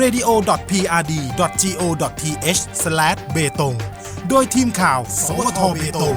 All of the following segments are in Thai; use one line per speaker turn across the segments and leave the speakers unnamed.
radio.prd.go.th/ เบตงโดยทีมข่าว สวทเบตง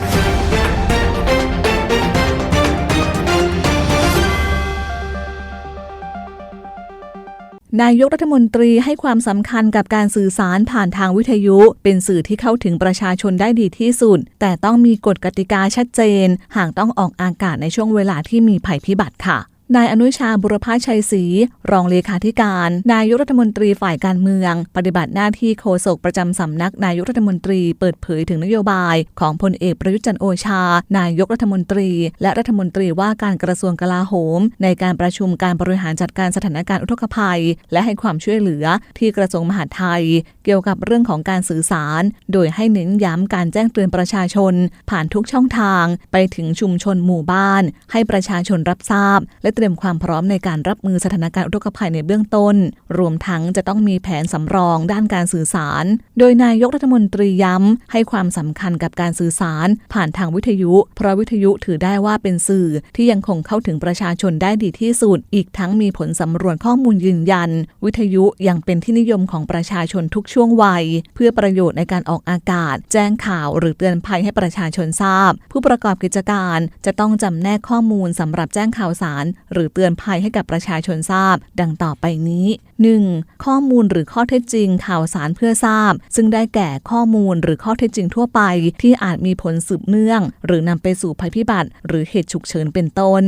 นายกรัฐมนตรีให้ความสำคัญกับการสื่อสารผ่านทางวิทยุ เป็นสื่อที่เข้าถึงประชาชนได้ดีที่สุด แต่ต้องมีกฎกติกาชัดเจน หากต้องออกอากาศในช่วงเวลาที่มีภัยพิบัติค่ะ นายอนุชาบุรพชัยศรีรองเลขาธิการ นายกรัฐมนตรีฝ่ายการเมือง ปฏิบัติหน้าที่โฆษกประจำสำนักนายกรัฐมนตรีเปิดเผยถึงนโยบาย ของพลเอกประยุจันโอชา นายกรัฐมนตรี และรัฐมนตรีว่าการกระทรวงกลาโหม ในการประชุมการบริหารจัดการสถานการณ์อุทกภัย และให้ความช่วยเหลือที่กระทรวงมหาดไทย เกี่ยวกับเรื่องของการสื่อสาร โดยให้เน้นย้ำการแจ้งเตือนประชาชน ผ่านทุกช่องทาง ไปถึงชุมชนหมู่บ้าน ให้ประชาชนรับทราบ และเตรียมความพร้อมในการรับมือสถานการณ์อุทกภัยในเบื้องต้น รวมทั้งจะต้องมีแผนสำรองด้านการสื่อสาร โดยนายกรัฐมนตรีย้ำให้ความสำคัญกับการสื่อสาร ผ่านทางวิทยุ เพราะวิทยุถือได้ว่าเป็นสื่อที่ยังคงเข้าถึงประชาชนได้ดีที่สุด อีกทั้งมีผลสำรวจข้อมูลยืนยัน วิทยุยังเป็นที่นิยมของประชาชนทุกช่วงวัย เพื่อประโยชน์ในการออกอากาศ แจ้งข่าวหรือเตือนภัยให้ประชาชนทราบ ผู้ประกอบกิจการจะต้องจำแนกข้อมูลสำหรับแจ้งข่าวสารหรือเตือนภัยให้กับประชาชนทราบ ดังต่อไปนี้ 1. ข้อมูลหรือข้อเท็จจริงข่าวสารเพื่อทราบ ซึ่งได้แก่ข้อมูลหรือข้อเท็จจริงทั่วไป ที่อาจมีผลสืบเนื่อง หรือนำไปสู่ภัยพิบัติ หรือเหตุฉุกเฉินเป็นต้น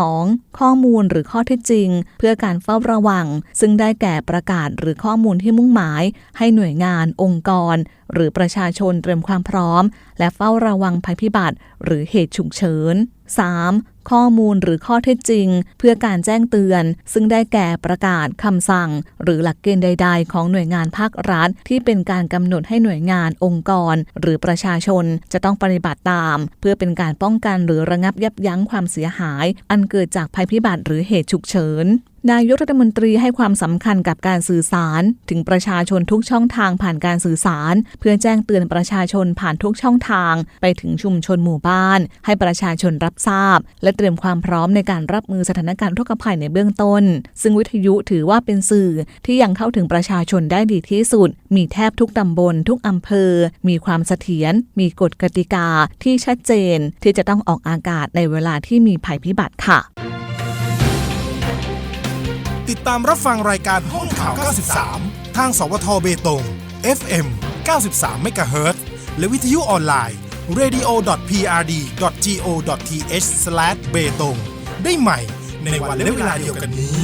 2. ข้อมูลหรือข้อเท็จจริง เพื่อการเฝ้าระวัง ซึ่งได้แก่ประกาศหรือข้อมูลที่มุ่งหมาย ให้หน่วยงาน องค์กร หรือประชาชนเตรียมความพร้อม และเฝ้าระวังภัยพิบัติ หรือเหตุฉุกเฉิน 3. ข้อมูลหรือข้อเท็จจริง เพื่อการแจ้งเตือน ซึ่งได้แก่ประกาศคำสั่ง หรือหลักเกณฑ์ใด ๆ ของหน่วยงานภาครัฐ ที่เป็นการกำหนดให้หน่วยงานองค์กร หรือประชาชนจะต้องปฏิบัติตาม เพื่อเป็นการป้องกันหรือระงับยับยั้งความเสียหาย อันเกิดจากภัยพิบัติหรือเหตุฉุกเฉิน นายกรัฐมนตรีให้ความสำคัญกับการสื่อสาร ถึงประชาชนทุกช่องทางผ่านการสื่อสาร เพื่อแจ้งเตือนประชาชนผ่านทุกช่องทาง ไปถึงชุมชนหมู่บ้าน ให้ประชาชนรับทราบ และเตรียมความพร้อมในการรับมือสถานการณ์ทุกภัยในเบื้องต้น ซึ่งวิทยุถือว่าเป็นสื่อที่ยังเข้าถึงประชาชนได้ดีที่สุด มีแทบทุกตำบล ทุกอำเภอ มีความเสถียรมีกฎกติกาที่ชัดเจนที่จะต้องออกอากาศในเวลาที่มีภัยพิบัติค่ะ
ติดตามรับฟังรายการห้องข่าว 93 ทางสวทเบตง FM 93 MHz และวิทยุออนไลน์ radio.prd.go.th/be tong ได้ใหม่ในวันและเวลาเดียวกันนี้